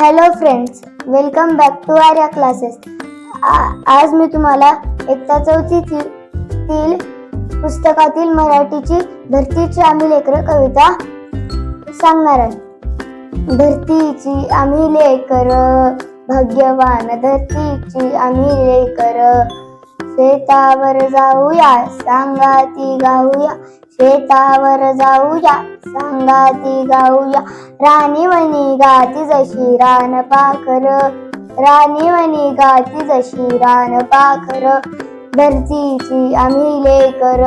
Hello friends welcome back to Arya classes आज मी तुम्हाला एकता चौथीतील पुस्तकातील मराठीची धरतीची आम्ही लेकर कविता सांगणार आहे. धरतीची आम्ही लेकर भाग्यवान धरतीची आम्ही लेकर. शेतावर जाऊया सांगा ती गाऊया. शेतावर जाऊया सांगाती गाऊया. राणी गाती जशी रान पाखर. राणी गाती जशी रान पाखर. धरतीची आम्ही लेकर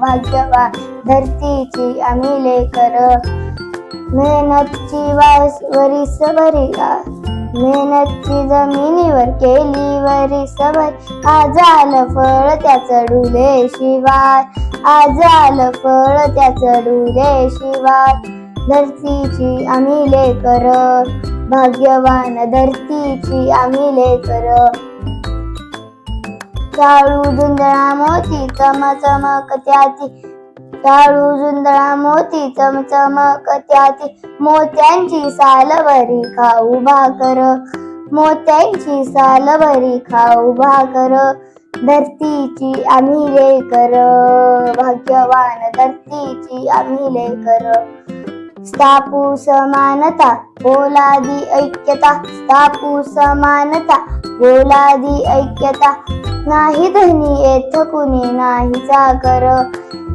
भाग्यवा धरतीची आम्ही लेकर. मेहनतची वास वरीस भरी मेहनतची जमिनीवर केली वरी सवय. आज आलं फळ त्या चढुले शिवाय. आज आलं फळ त्या चढुले शिवाय. धरतीची आम्ही लेकर भाग्यवान धरतीची आम्ही लेकर. चाळू जुंदळा मोती चमचमक त्याची. चाळू जुंदळा मोती चमचमक त्याची मोत्यांची सालवरी खाऊ भाकर. मोत्यांची सालवरी खाऊ भाकर. धरतीची आम्ही लेकर. भाग्यवान धरतीची आम्ही लेकर. स्थापू समानता बोलादी ऐक्यता. स्थापू समानता बोलादी ऐक्यता. नाही धनी येथ कुणी नाही चाकर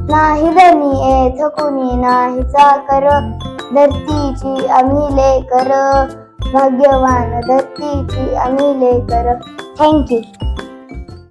नाही धनी येथ कुणी नाही चाकर. धरतीची आम्ही लेकर. भाग्यवान धरतीची आम्ही लेकर. थँक्यू